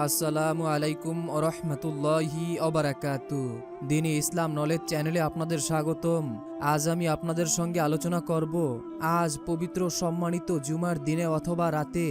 আসসালামু আলাইকুম রহমতুল্লাহি অবরাকাতু দিনী ইসলাম নলেজ চ্যানেলে আপনাদের স্বাগতম। আজ আমি আপনাদের সঙ্গে আলোচনা করব, আজ পবিত্র সম্মানিত জুমার দিনে অথবা রাতে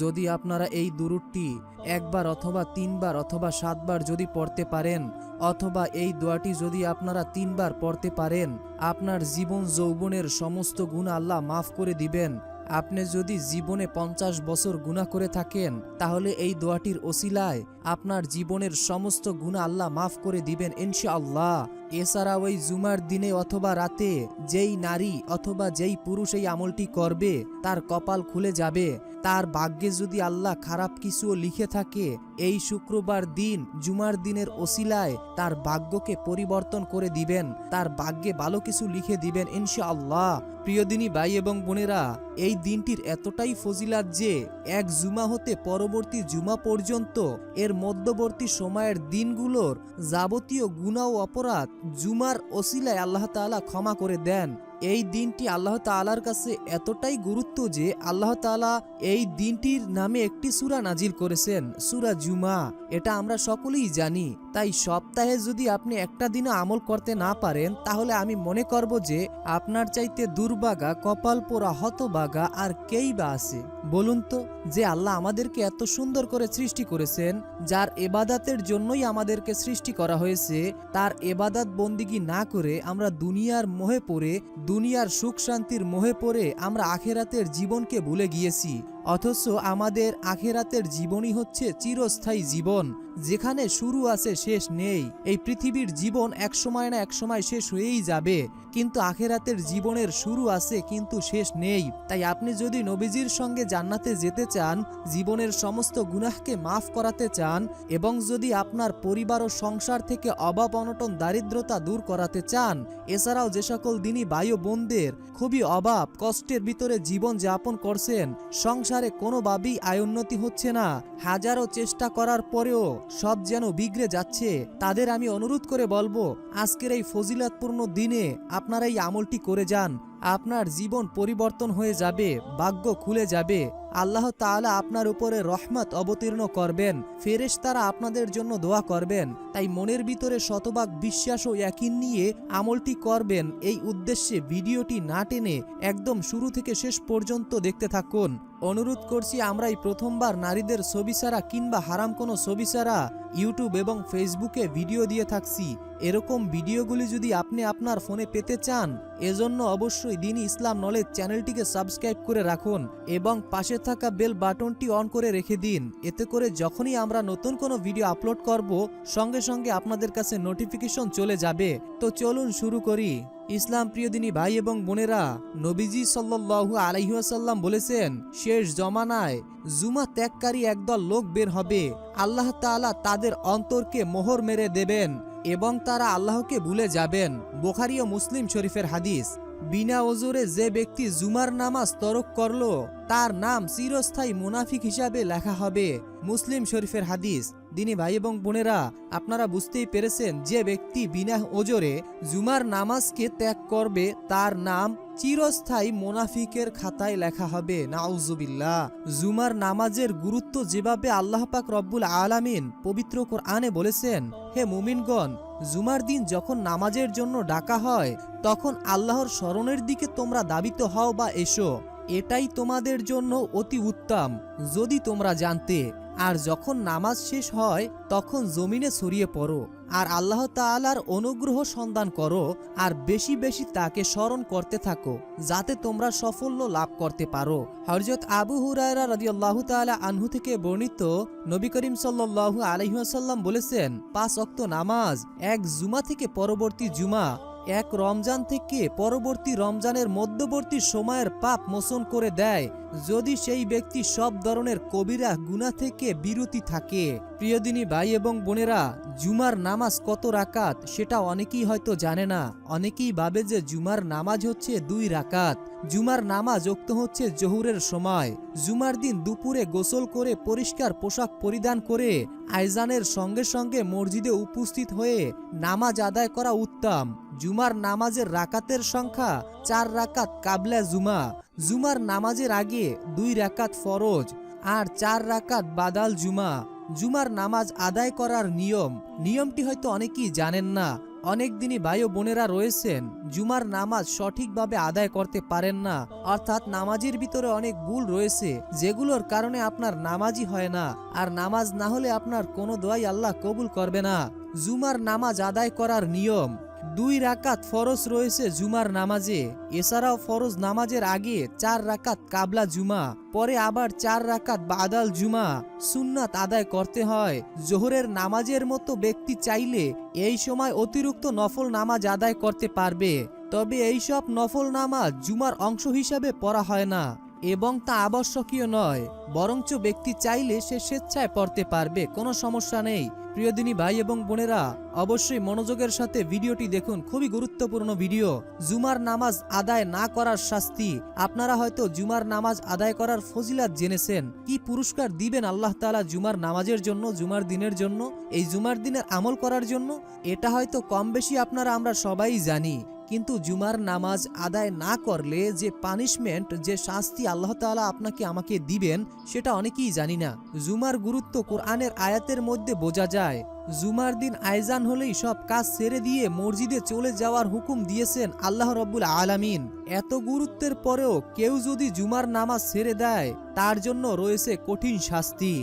যদি আপনারা এই দুরুটটি একবার অথবা তিনবার অথবা সাতবার যদি পড়তে পারেন, অথবা এই দোয়াটি যদি আপনারা তিনবার পড়তে পারেন, আপনার জীবন যৌবনের সমস্ত গুণ আল্লাহ মাফ করে দিবেন। আপনি যদি জীবনে পঞ্চাশ বছর গুণা করে থাকেন, তাহলে এই দোয়াটির ওসিলায় আপনার জীবনের সমস্ত গুণা আল্লাহ মাফ করে দিবেন ইনশাআল্লাহ। এছাড়া ওই জুমার দিনে অথবা রাতে যেই নারী অথবা যেই পুরুষ এই আমলটি করবে, তার কপাল খুলে যাবে। তার ভাগ্যে যদি আল্লাহ খারাপ কিছুও লিখে থাকে এই শুক্রবার দিন জুমার দিনের ওসিলায় তার ভাগ্যকে পরিবর্তন করে দিবেন। তার ভাগ্যে ভালো কিছু লিখে দিবেন ইনশাআল্লাহ। প্রিয় দিনী ভাই এবং বোনেরা, এই দিনটির এতটাই ফজিলাত যে এক জুমা হতে পরবর্তী জুমা পর্যন্ত এর মধ্যবর্তী সময়ের দিনগুলোর যাবতীয় গুণা ও অপরাধ জুমার ওসিলায় আল্লাহ তাআলা ক্ষমা করে দেন। এই দিনটি আল্লাহ তাআলার কাছে এতটাই গুরুত্ব যে আল্লাহ তাআলা এই দিনটির নামে একটি সুরা নাজিল করেছেন। সূরা জুমা এটা আমরা সকলেই জানি। তাই সপ্তাহে যদি আপনি একটা দিনও আমল করতে না পারেন, তাহলে আমি মনে করব যে আপনার চাইতে দুর্বাগা কপাল পোড়া হতবাগা আর কেই বা আছে। বলুন তো, যে আল্লাহ আমাদেরকে এত সুন্দর করে সৃষ্টি করেছেন, যার এবাদাতের জন্যই আমাদেরকে সৃষ্টি করা হয়েছে, তার এবাদাত বন্দিগি না করে আমরা দুনিয়ার মোহে পড়ে, দুনিয়ার সুখ শান্তির মোহে পড়ে আমরা আখেরাতের জীবনকে ভুলে গিয়েছি। অথচ আমাদের আখেরাতের জীবনই হচ্ছে চিরস্থায়ী জীবন, যেখানে শুরু আছে শেষ নেই। এই পৃথিবীর জীবন এক সময় না এক সময় শেষ হয়েই যাবে। কিন্তু আখেরাতের জীবনের শুরু আছে, কিন্তু শেষ নেই। তাই আপনি যদি নবীজির সঙ্গে জান্নাতে যেতে চান, জীবনের সমস্ত গুনাহকে মাফ করাতে চান, এবং যদি আপনার পরিবার ও সংসার থেকে অভাব, অনটন, দারিদ্রতা দূর করাতে চান, এছাড়াও যে সকল দিনই বায়ু বোনদের খুবই অভাব, কষ্টের ভিতরে জীবন যাপন করছেন, সংসারে কোনোভাবেই আয় উন্নতি হচ্ছে না। হাজারো চেষ্টা করার পরেও সব যেন বিগড়ে যাচ্ছে তাদের আমি অনুরোধ করে বলব, আজকের এই ফজিলাতপূর্ণ দিনে আপনারা এই আমলটি করে যান। আপনার জীবন পরিবর্তন হয়ে যাবে, ভাগ্য খুলে যাবে। আল্লাহ তাআলা আপনার উপরে রহমত অবতীর্ণ করবেন ফেরেশ তারা আপনাদের জন্য দোয়া করবেন। তাই মনের ভিতরে শতভাগ বিশ্বাস ও একই নিয়ে আমলটি করবেন। এই উদ্দেশ্যে ভিডিওটি না টেনে একদম শুরু থেকে শেষ পর্যন্ত দেখতে থাকুন। অনুরোধ করছি আমরা এই প্রথমবার নারীদের ছবি ছাড়া কিংবা হারাম কোনো ছবি ছাড়া ইউটিউব এবং ফেসবুকে ভিডিও দিয়ে থাকছি। এরকম ভিডিওগুলি যদি আপনি আপনার ফোনে পেতে চান, এজন্য অবশ্যই দিন ইসলাম নলেজ চ্যানেলটিকে সাবস্ক্রাইব করে রাখুন এবং পাশে থাকা বেল বাটনটি অন করে রেখে দিন। এতে করে যখনই আমরা নতুন কোনো ভিডিও আপলোড করব, সঙ্গে সঙ্গে আপনাদের কাছে নোটিফিকেশন চলে যাবে। তো চলুন শুরু করি। ইসলাম প্রিয়দিনী ভাই এবং বোনেরা, নবীজি সাল্লাল্লাহু আলাইহাসাল্লাম বলেছেন, শেষ জমানায় জুমা ত্যাগকারী একদল লোক বের হবে। আল্লাহ তাআলা তাদের অন্তরকে মোহর মেরে দেবেন এবং তারা আল্লাহকে ভুলে যাবেন। বোখারি ও মুসলিম শরীফের হাদিস। বিনা ওজোরে যে ব্যক্তি জুমার নামাজ তরক করল, তার নাম চিরস্থায়ী মুনাফিক হিসাবে লেখা হবে। মুসলিম শরীফের হাদিস। দিনী ভাই এবং বোনেরা, আপনারা বুঝতেই পেরেছেন, যে ব্যক্তি বিনা ওজোরে জুমার নামাজকে ত্যাগ করবে, তার নাম চিরস্থায়ী মোনাফিকের খাতায় লেখা হবে। নাউজুবিল্লাহ। জুমার নামাজের গুরুত্ব যেভাবে আল্লাহ পাক রব্বুল আলামিন পবিত্র কোরআনে বলেছেন, হে মুমিনগণ জুমার দিন যখন নামাজের জন্য ডাকা হয়, তখন আল্লাহর স্মরণের দিকে তোমরা দাবিত হও বা এসো। এটাই তোমাদের জন্য অতি উত্তম, যদি তোমরা জানতে। আর যখন নামাজ শেষ হয়, তখন জমিনে ছড়িয়ে পড়ো। আর আল্লাহ তালার অনুগ্রহ সন্ধান করো আর বেশি বেশি তাকে স্মরণ করতে থাকো, যাতে তোমরা সাফল্য লাভ করতে পারো। হরজত আবু হুরায়রা রদি আল্লাহ তালা আনহু থেকে বর্ণিত নবী করিম সাল্লু আলহিহাসাল্লাম বলেছেন, পাঁচ অক্ত নামাজ, এক জুমা থেকে পরবর্তী জুমা এক রমজান থেকে পরবর্তী রমজানের মধ্যবর্তী সময়ের পাপ মোচন করে দেয়, যদি সেই ব্যক্তি সব ধরনের কবিরা গুণা থেকে বিরতি থাকে। প্রিয়দিনী ভাই এবং বোনেরা, জুমার নামাজ কত রাকাত সেটা অনেকেই হয়তো জানে না। অনেকেই ভাবে যে জুমার নামাজ হচ্ছে দুই রাকাত। জুমার নামাজ উক্ত হচ্ছে জহুরের সময়। জুমার দিন দুপুরে গোসল করে পরিষ্কার পোশাক পরিধান করে আইজানের সঙ্গে সঙ্গে মসজিদে উপস্থিত হয়ে নামাজ আদায় করা উত্তম। জুমার নামাজের রাকাতের সংখ্যা চার রাকাত কাবলা জুমা। জুমার নামাজের আগে দুই রাকাত ফরজ আর চার রাকাত বাদাল জুমা। জুমার নামাজ আদায় করার নিয়ম। নিয়মটি হয়তো অনেকেই জানেন না। অনেক দিনই বোনেরা রয়েছেন, জুমার নামাজ সঠিকভাবে আদায় করতে পারেন না। অর্থাৎ নামাজের ভিতরে অনেক ভুল রয়েছে, যেগুলোর কারণে আপনার নামাজই হয় না। আর নামাজ না হলে আপনার কোনো দোয়াই আল্লাহ কবুল করবে না। জুমার নামাজ আদায় করার নিয়ম। দুই রাকাত ফরজ রয়েছে জুমার নামাজে। এছাড়াও ফরজ নামাজের আগে চার রাকাত কাবলা জুমা, পরে আবার চার রাকাত বাদাল জুমা সুন্নাত আদায় করতে হয়। জোহরের নামাজের মতো ব্যক্তি চাইলে এই সময় অতিরিক্ত নফল নামাজ আদায় করতে পারবে। তবে এইসব নফল নামাজ জুমার অংশ হিসাবে পড়া হয় না। এবং তা আবশ্যকীয় নয়, বরঞ্চ ব্যক্তি চাইলে সে স্বেচ্ছায় পড়তে পারবে, কোনো সমস্যা নেই। প্রিয়দিনী ভাই এবং বোনেরা, অবশ্যই মনোযোগের সাথে ভিডিওটি দেখুন, খুবই গুরুত্বপূর্ণ ভিডিও। জুমার নামাজ আদায় না করার শাস্তি। আপনারা হয়তো জুমার নামাজ আদায় করার ফজিলাত জেনেছেন। কি পুরস্কার দিবেন আল্লাহ তাআলা জুমার নামাজের জন্য, জুমার দিনের জন্য, এই জুমার দিনের আমল করার জন্য? এটা হয়তো কম বেশি আপনারা, আমরা সবাই জানি। কিন্তু জুমার নামাজ আদায় না করলে যে পানিশমেন্ট যে শাস্তি আল্লাহ তালা আপনাকে আমাকে দিবেন, সেটা অনেকেই জানি না। জুমার গুরুত্ব কোরআনের আয়াতের মধ্যে বোঝা যায়। জুমার দিন আয়জান হলেই সব কাজ ছেড়ে দিয়ে মসজিদে চলে যাওয়ার হুকুম দিয়েছেন আল্লাহ রব্বুল আলামিন। এত গুরুত্বের পরেও কেউ যদি জুমার নামাজ ছেড়ে দেয়, তার জন্য রয়েছে কঠিন শাস্তি।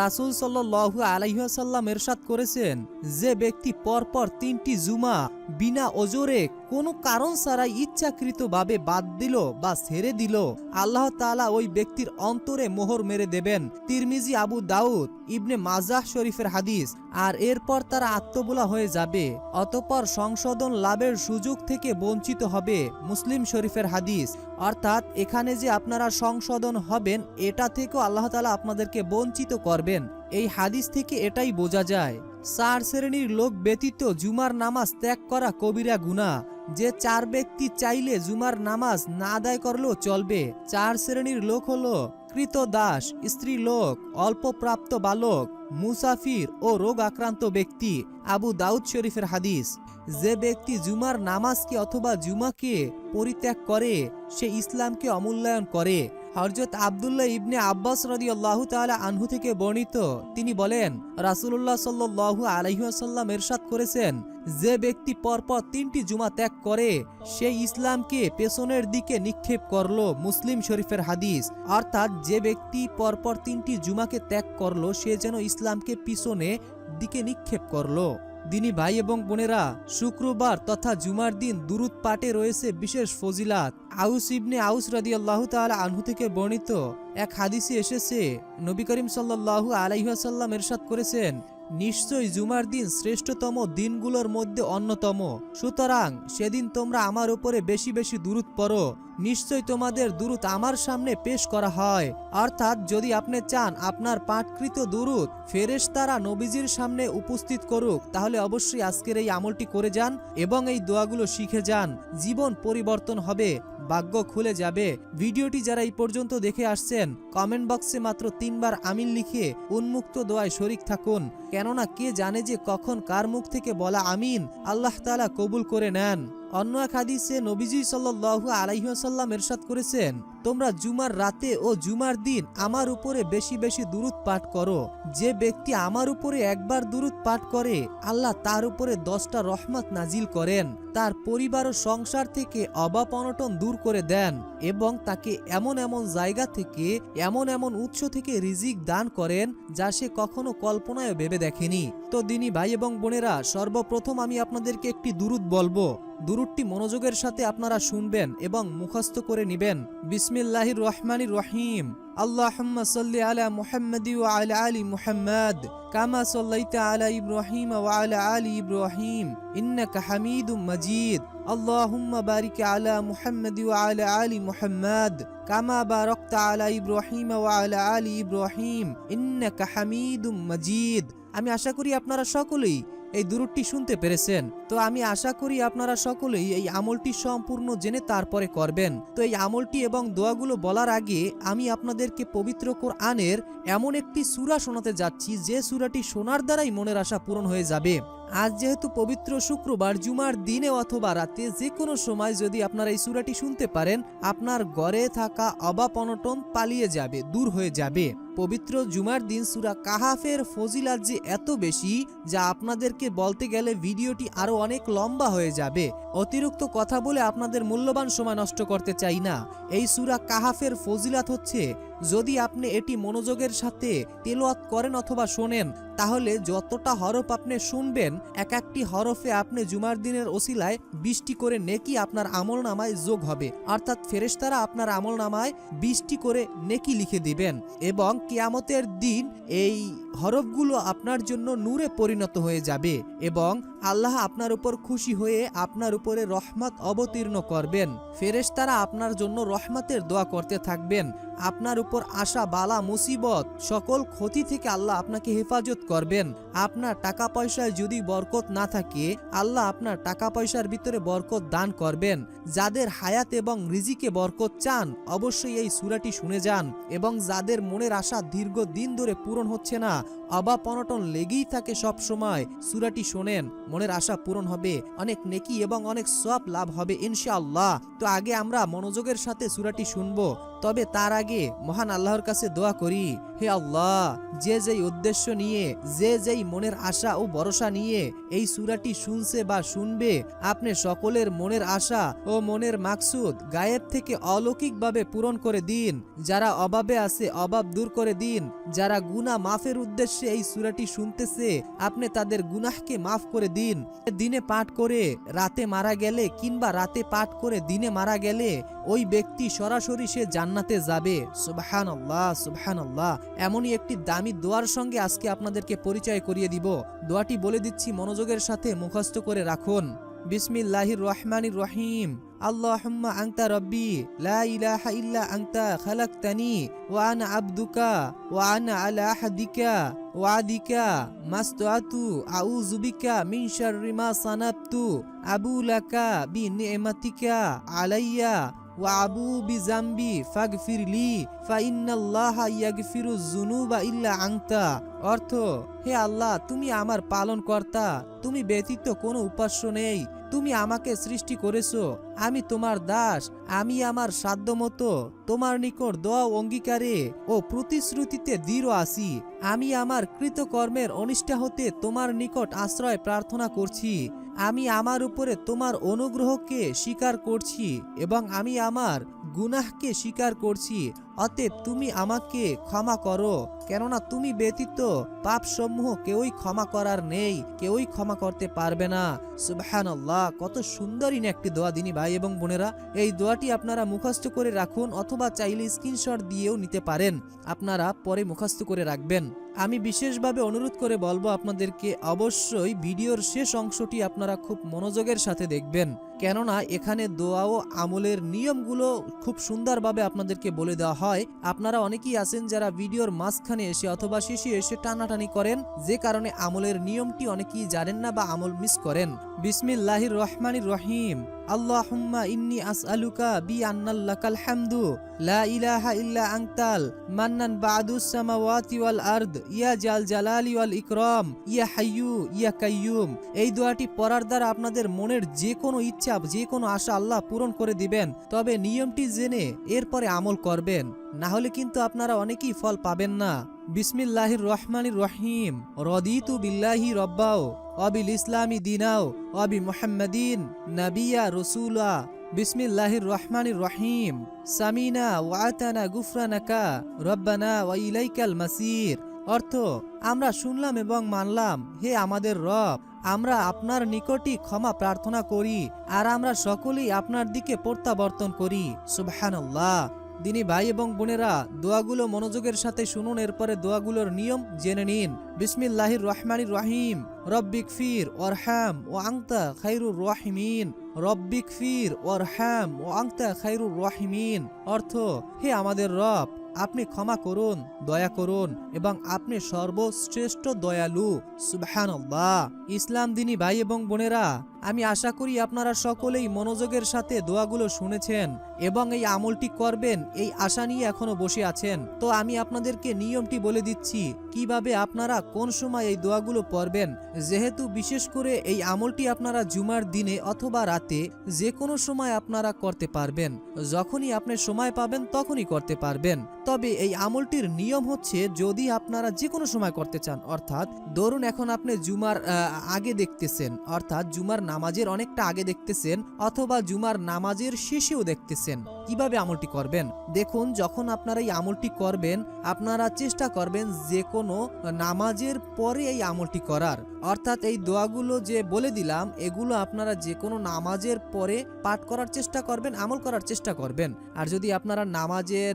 রাসুল সাল্লু আলাইসাল্লাম এরশাদ করেছেন, যে ব্যক্তি পরপর তিনটি জুমা বিনা ওজোরে কোনো কারণ ছাড়াই ইচ্ছাকৃতভাবে বাদ দিল বা ছেড়ে দিল, আল্লাহ তালা ওই ব্যক্তির অন্তরে মোহর মেরে দেবেন। তিরমিজি, আবু দাউদ, ইবনে মাজাহ শরীফের হাদিস, আর এরপর তারা আত্মবোলা হয়ে যাবে। অতপর সংশোধন লাভের সুযোগ থেকে বঞ্চিত হবে মুসলিম শরীফের হাদিস। অর্থাৎ এখানে যে আপনারা সংশোধন হবেন, এটা থেকেও আল্লাহ তাআলা আপনাদেরকে বঞ্চিত করবেন। এই হাদিস থেকে এটাই বোঝা যায়। চার শ্রেণির লোক ব্যতীত জুমার নামাজ ত্যাগ করা কবিরা গুনাহ। যে চার ব্যক্তি চাইলে জুমার নামাজ না আদায় করলেও চলবে। চার শ্রেণির লোক হল কৃত দাস, স্ত্রী লোক অল্পপ্রাপ্ত বালক, মুসাফির ও রোগ আক্রান্ত ব্যক্তি, আবু দাউদ শরীফের হাদিস। যে ব্যক্তি জুমার নামাজকে অথবা জুমাকে পরিত্যাগ করে, সে ইসলামকে অমূল্যায়ন করে। হরজত আবদুল্লাহ ইবনে আব্বাস রদিয়াল্লাহু তালা আনহু থেকে বর্ণিত। তিনি বলেন, রাসূলুল্লাহ সাল্লাল্লাহু আলাইহি ওয়াসাল্লাম এরশাদ করেছেন, যে ব্যক্তি পরপর তিনটি জুমা ত্যাগ করে, সে ইসলামকে পেছনের দিকে নিক্ষেপ করল মুসলিম শরীফের হাদিস। অর্থাৎ যে ব্যক্তি পরপর তিনটি জুমাকে ত্যাগ করল, সে যেন ইসলামকে পিছনে দিকে নিক্ষেপ করল। দিনী ভাই এবং বোনেরা শুক্রবার তথা জুমার দিন দুরুদ পাটে রয়েছে বিশেষ ফজিলাত। আউস ইবনে আউস রাদিয়াল্লাহু তাআলা আনহু থেকে বর্ণিত এক হাদিসে এসেছে, নবী করিম সাল্লাহ আলাইহাসাল্লাম এরশাদ করেছেন নিশ্চয়ই জুমার দিন শ্রেষ্ঠতম দিনগুলোর মধ্যে অন্যতম। সুতরাং সেদিন তোমরা আমার উপরে বেশি বেশি দূরত পড়ো। নিশ্চয় তোমাদের দূরত আমার সামনে পেশ করা হয়। অর্থাৎ যদি আপনি চান আপনার পাঠকৃত দূরত ফেরেশ তারা নবীজির সামনে উপস্থিত করুক, তাহলে অবশ্যই আজকের এই আমলটি করে যান এবং এই দোয়াগুলো শিখে যান। জীবন পরিবর্তন হবে। ভাগ্য খুলে যাবে। ভিডিওটি যারা এই পর্যন্ত দেখে আসছেন কমেন্ট বক্সে মাত্র তিনবার আমিন লিখে উন্মুক্ত দোয়ায় শরিক থাকুন। কেননা কে জানে যে কখন কার মুখ থেকে বলা আমিন আল্লাহ তাআলা কবুল করে নেন। অন্য এক হাদিসে নবীজি সাল্লাল্লাহু আলাইহি ওয়াসাল্লাম এরশাদ করেছেন, তোমরা জুমার রাতে ও জুমার দিন আমার উপরে বেশি বেশি দুরুদ পাঠ করো। যে ব্যক্তি আমার উপরে একবার দুরুদ পাঠ করে, আল্লাহ তার উপরে দশটা রহমত নাজিল করেন। তার পরিবার ও সংসার থেকে অভাব অনটন দূর করে দেন এবং তাকে এমন এমন জায়গা থেকে, এমন এমন উৎস থেকে রিজিক দান করেন যা সে কখনো কল্পনায় ভেবে দেখেনি। তো দিনী ভাই এবং বোনেরা, সর্বপ্রথম আমি আপনাদেরকে একটি দুরুদ বলব। দুরুদটি মনোযোগের সাথে আপনারা শুনবেন এবং মুখস্থ করে নেবেন। বিসমিল্লাহির রহমানির রহিম। اللهم صل على محمد وعلى آل محمد كما صليت على إبراهيم وعلى آل إبراهيم إنك حميد مجيد اللهم بارك على محمد وعلى آل محمد كما باركت على إبراهيم وعلى آل إبراهيم إنك حميد مجيد আমি আশা করি আপনারা সকলেই এই দূরটি শুনতে পেরেছেন। তো আমি আশা করি আপনারা সকলেই এই আমলটি সম্পূর্ণ জেনে তারপরে করবেন। তো এই আমলটি এবং দোয়াগুলো বলার আগে আমি আপনাদেরকে পবিত্র কোরআনের এমন একটি সূরা শোনাতে যাচ্ছি, যে সূরাটি শোনার দ্বারাই মনের আশা পূরণ হয়ে যাবে। আজ যেহেতু পবিত্র শুক্রবার, জুমার দিনে অথবা রাতে যে কোনো সময় যদি আপনারা এই সূরাটি শুনতে পারেন, আপনার গড়ে থাকা অবাপ অনটন পালিয়ে যাবে, দূর হয়ে যাবে। পবিত্র জুমার দিন সুরা কাহাফের ফজিলাত যে এত বেশি, যা আপনাদেরকে বলতে গেলে ভিডিওটি আরও অনেক লম্বা হয়ে যাবে। অতিরিক্ত কথা বলে আপনাদের মূল্যবান সময় নষ্ট করতে চাই না। এই সুরা কাহাফের ফজিলাত হচ্ছে যদি আপনি এটি মনোযোগের সাথে তেলোয়াত করেন অথবা শোনেন, তাহলে যতটা হরফ আপনি শুনবেন, এক একটি হরফে আপনি জুমার দিনের ওসিলায় বৃষ্টি করে নেকি আপনার আমল নামায় যোগ হবে। অর্থাৎ ফেরেশতারা আপনার আমল নামায় বৃষ্টি করে নেকি লিখে দিবেন এবং কেয়ামতের দিন এই হরফগুলো আপনার জন্য নূরে পরিণত হয়ে যাবে এবং আল্লাহ আপনার উপর খুশি হয়ে আপনার উপরে রহমত অবতীর্ণ করবেন। ফেরেশতারা আপনার জন্য রহমতের দোয়া করতে থাকবেন। আপনার উপর আসা বালা মুসিবত, সকল ক্ষতি থেকে আল্লাহ আপনাকে হেফাজত করবেন। আপনার টাকা পয়সায় যদি বরকত না থাকে, আল্লাহ আপনার টাকা পয়সার ভিতরে বরকত দান করবেন। যাদের হায়াত এবং রিজিকে বরকত চান, অবশ্যই এই সুরাটি শুনে যান এবং যাদের মনের আশা দীর্ঘ দিন ধরে পূরণ হচ্ছে না, অভাব অনটন লেগেই থাকে সব সময় সুরাটি শোনেন। মনের আশা পূরণ হবে, অনেক নেকি এবং অনেক সব লাভ হবে, ইনশাআল্লাহ। তো আগে আমরা মনোযোগের সাথে সুরাটি শুনব, তবে তার আগে মহান আল্লাহর কাছে দোয়া করি, হে আল্লাহ, যে যেই উদ্দেশ্য নিয়ে, যে যেই মনের আশা ও ভরসা নিয়ে এই সুরাটি শুনছে বা শুনবে, আপনি সকলের মনের আশা ও মনের মাকসুদ গায়েব থেকে অলৌকিকভাবে পূরণ করে দিন। যারা অভাবে আছে, অভাব দূর করে দিন। যারা গুনাহ মাফের উদ্দেশ্যে এই সুরাটি শুনতেছে, আপনি তাদের গুনাহকে মাফ করে দিন দিনে। পাঠ করে রাতে মারা গেলে কিংবা রাতে পাঠ করে দিনে মারা গেলে ওই ব্যক্তি সরাসরি সে জান্নাতে যাবে। সুবহান আল্লাহ সুবহান আল্লাহ এমনই একটি দামি দোয়ার সঙ্গে আজকে আপনাদেরকে পরিচয় করিয়ে দিব। দোয়াটি বলে দিচ্ছি মনোযোগের সাথে মুখস্থ করে রাখুন। বিসমিল্লাহির রহমানির রহিম আল্লাহুম্মা আনতা রব্বি লা ইলাহা ইল্লা আনতা খালাকতানি ওয়া আনা আবদুকা ওয়া আনা আলা আহাদিকা ওয়াদিকা মাস্তাতু আউযু বিকা মিন শাররি মা সানাবতু আবু লাকা বি নি'মাতিকা আলাইয়া ওয়াবু বিজাম্বি ফাগফিরলি ফাইন্নাল্লাহা ইয়াগফিরু যুনুবা ইল্লা আনতা অর্থ, হে আল্লাহ, তুমি আমার পালন কর্তা তুমি ব্যতীত কোনো উপাস্য নেই। তুমি আমাকে সৃষ্টি করেছ, আমি তোমার দাস, আমি আমার সাধ্যমতো, তোমার নিকট দোয়া অঙ্গীকারে ও প্রতিশ্রুতিতে দৃঢ় আছি। আমি আমার কৃতকর্মের অনিষ্ঠা হতে তোমার নিকট আশ্রয় প্রার্থনা করছি। আমি আমার উপরে তোমার অনুগ্রহকে স্বীকার করছি এবং আমি আমার গুনাহকে স্বীকার করছি। অতএব তুমি আমাকে ক্ষমা করো, কেননা তুমি ব্যতীত পাপসমূহ কেউই ক্ষমা করার নেই, কেউই ক্ষমা করতে পারবে না। সুবহানাল্লাহ, কত সুন্দরই না একটি দোয়া দিনী ভাই এবং বোনেরা। এই দোয়াটি আপনারা মুখস্থ করে রাখুন অথবা চাইলে স্ক্রিনশট দিয়েও নিতে পারেন। আপনারা পরে মুখস্থ করে রাখবেন। আমি বিশেষভাবে অনুরোধ করে বলব আপনাদেরকে, অবশ্যই ভিডিওর শেষ অংশটি আপনারা খুব মনোযোগের সাথে দেখবেন। কেননা এখানে দোয়া ও আমলের নিয়মগুলো খুব সুন্দরভাবে আপনাদেরকে বলে দেওয়া হয়। আপনারা অনেকেই আছেন যারা ভিডিওর মাঝখানে এসে অথবা শেষে এসে টানাটানি করেন, যে কারণে আমলের নিয়মটি অনেকেই জানেন না বা আমল মিস করেন। বিসমিল্লাহির রহমানির রহিম। আল্লাহুম্মা ইন্নি আসআলুকা বি আন্নাল্লাকাল হামদু। লা ইলাহা ইল্লা আনতাল। মান্নান বাদুস সামাওয়াতি ওয়াল আরদ। ইয়া জাল জালালি ওয়াল ইকরাম। ইয়া হাইয়ু ইয়া কাইয়ুম এই দোয়াটি পড়ার দ্বারা আপনাদের মনের যে কোনো ইচ্ছা যে কোনো আশা আল্লাহ পূরণ করে দিবেন। তবে নিয়মটি জেনে এরপরে আমল করবেন। না হলে কিন্তু আপনারা অনেকেই ফল পাবেন না। বিসমিল্লাহির রহমানির রহিম। রদিতু বিল্লাহি রব্বাও। অবিল ইসলামী দিনাও, অবি মোহাম্মদিন নাবিয়া রসুলা, বিসমিল্লাহির রহমানির রহিম, সামিনা ওয়াতানা গুফরানাকা, রব্বানা ওয়া ইলাইকাল মাসির। অর্থ, আমরা শুনলাম এবং মানলাম, হে আমাদের রব, আমরা আপনার নিকটই ক্ষমা প্রার্থনা করি, আর আমরা সকলেই আপনার দিকে প্রত্যাবর্তন করি। সুবহানাল্লাহ। দিনী ভাই এবং বোনেরা দোয়াগুলো মনোযোগের সাথে শুনুন, এরপরে দোয়াগুলোর নিয়ম জেনে নিন। বিসমিল্লাহির রহমানির রহিম। রব্বিক ফির ওরহাম ও আংতা খাইরুর রহিমিন। রব্বিক ফির ওরহাম ও আংতা খাইরুর রহিমিন। অর্থ, হে আমাদের রব, আপনি ক্ষমা করুন, দয়া করুন এবং আপনি সর্বশ্রেষ্ঠ দয়ালু। সুবহানাল্লাহ। ইসলাম দিনী ভাই এবং বোনেরা আমি আশা করি আপনারা সকলেই মনোযোগের সাথে দোয়াগুলো শুনেছেন এবং এই আমলটি করবেন, এই আশা নিয়ে এখনও বসে আছেন। তো আমি আপনাদেরকে নিয়মটি বলে দিচ্ছি, কীভাবে আপনারা কোন সময় এই দোয়াগুলো পড়বেন, যেহেতু বিশেষ করে এই আমলটি আপনারা জুমার দিনে অথবা রাতে যে কোনো সময় আপনারা করতে পারবেন। যখনই আপনি সময় পাবেন তখনই করতে পারবেন। তবে এই আমলটির নিয়ম হচ্ছে, যদি আপনারা যে কোনো সময় করতে চান, অর্থাৎ ধরুন এখন আপনি জুমার আগে দেখতেছেন, অর্থাৎ জুমার নামাজের অনেকটা আগে দেখতেছেন অথবা জুমার নামাজের শেষেও দেখতেছেন। কীভাবে আমলটি করবেন? দেখুন, যখন আপনারা এই আমলটি করবেন, আপনারা চেষ্টা করবেন যে কোনো নামাজের পরে এই আমলটি করার। অর্থাৎ এই দোয়াগুলো যে বলে দিলাম, এগুলো আপনারা যে কোনো নামাজের পরে পাঠ করার চেষ্টা করবেন, আমল করার চেষ্টা করবেন। আর যদি আপনারা নামাজের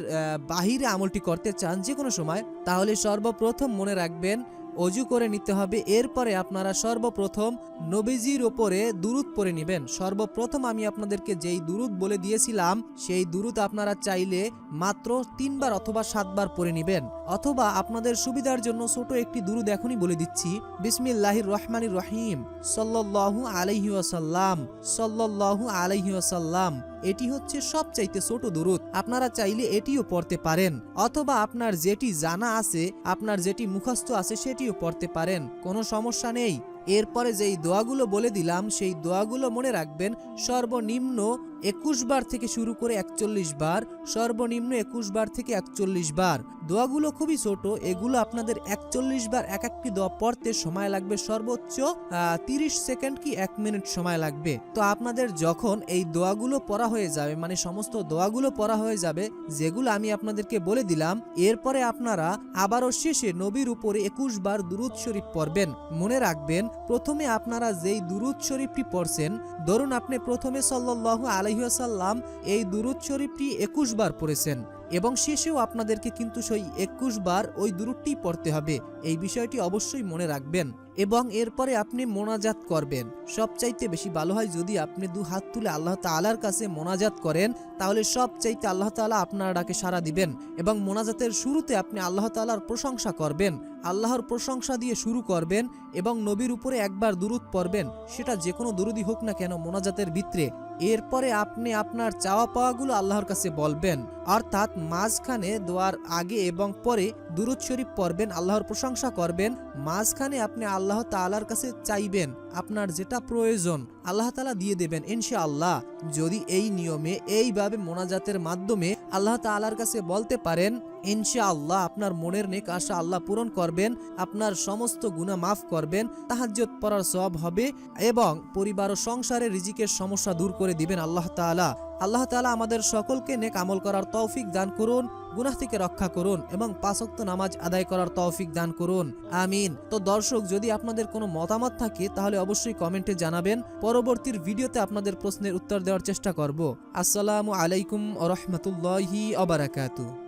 বাহিরে আমলটি করতে চান যে কোনো সময়, তাহলে সর্বপ্রথম মনে রাখবেন অজু করে নিতে হবে। এরপরে আপনারা সর্বপ্রথম নবীজির ওপরে দুরুদ পরে নেবেন। সর্বপ্রথম আমি আপনাদেরকে যেই দুরুদ বলে দিয়েছিলাম, সেই দুরুদ আপনারা চাইলে মাত্র তিনবার অথবা সাতবার পরে নেবেন। অথবা আপনাদের সুবিধার জন্য ছোট একটি দুরুদ এখনই বলে দিচ্ছি। বিসমিল্লাহির রহমানির রহিম। ওয়াসাল্লাম। সাল্লাল্লাহু আলাইহি ওয়াসাল্লাম। এটি হচ্ছে সবচাইতে ছোট দুরুদ আপনারা চাইলে এটিও পড়তে পারেন। অথবা আপনার যেটি জানা আছে, আপনার যেটি মুখস্থ আছে, সেটিও পড়তে পারেন। কোনো সমস্যা নেই। এরপরে যেই দোয়াগুলো বলে দিলাম, সেই দোয়াগুলো মনে রাখবেন। সর্বনিম্ন একুশ বার থেকে শুরু করে একচল্লিশ বার, সর্বনিম্ন একুশ বার থেকে একচল্লিশ বার। দোয়াগুলো খুবই ছোট, এগুলো আপনাদের একচল্লিশ বার এক একটি দোয়া পড়তে সময় লাগবে সর্বোচ্চ তিরিশ সেকেন্ড কি এক মিনিট সময় লাগবে। তো আপনাদের যখন এই দোয়াগুলো পড়া হয়ে যাবে মানে সমস্ত দোয়াগুলো পড়া হয়ে যাবে, যেগুলো আমি আপনাদেরকে বলে দিলাম, এরপরে আপনারা আবারও শেষে নবীর উপরে একুশ বার দুরুদ শরীফ পড়বেন। মনে রাখবেন, প্রথমে আপনারা যেই দুরুদ শরীফটি পড়ছেন, ধরুন আপনি প্রথমে সাল্লাল্লাহু আলহিহাসাল্লাম এই দুরুদ শরীফটি একুশ বার পড়েছেন এবং শেষেও আপনাদেরকে কিন্তু সেই একুশ বার ওই দুরুদটি পড়তে হবে। এই বিষয়টি অবশ্যই মনে রাখবেন। এবং এরপরে আপনি মোনাজাত করবেন। সবচাইতে বেশি ভালো হয় যদি আপনি দু হাত তুলে আল্লাহ তাআলার কাছে মোনাজাত করেন, তাহলে সবচাইতে আল্লাহ তাআলা আপনার ডাকে সাড়া দিবেন এবং মোনাজাতের শুরুতে আপনি আল্লাহ তাআলার প্রশংসা করবেন। আল্লাহর প্রশংসা দিয়ে শুরু করবেন এবং নবীর উপরে একবার দুরুদ পড়বেন। সেটা যে কোনো দুরুদই হোক না কেন মোনাজাতের ভিতরে। এরপরে আপনি আপনার চাওয়া পাওয়াগুলো আল্লাহর কাছে বলবেন। অর্থাৎ মাঝখানে দোয়ার আগে এবং পরে দুরুদ শরীফ পড়বেন, আল্লাহর প্রশংসা করবেন, মাঝখানে আপনি আল্লাহ তাআলার কাছে চাইবেন আপনার যেটা প্রয়োজন, আল্লাহ তালা দিয়ে দেবেন ইনশাআল্লাহ। যদি এই নিয়মে, এইভাবে মোনাজাতের মাধ্যমে আল্লাহ তাআলার কাছে বলতে পারেন, ইনশাআল্লাহ আপনার মনের নেক আশা আল্লাহ পূরণ করবেন, আপনার সমস্ত গুনাহ মাফ করবেন, তাহাজ্জুদ পড়ার সব হবে এবং পরিবার ও সংসারে রিজিকের সমস্যা দূর করে দিবেন আল্লাহ তাআলা। আল্লাহ তাআলা আমাদের সকলকে নেক আমল করার তৌফিক দান করুন। গুনাহ থেকে রক্ষা করুন এবং পাঁচক্ত নামাজ আদায় করার তৌফিক দান করুন। আমিন। তো দর্শক, যদি আপনাদের কোনো মতামত থাকে, তাহলে অবশ্যই কমেন্টে জানাবেন। পরবর্তীর ভিডিওতে আপনাদের প্রশ্নের উত্তর দেওয়ার চেষ্টা করব। আসসালামু আলাইকুম রহমতুল্লাহি অবরাকাতু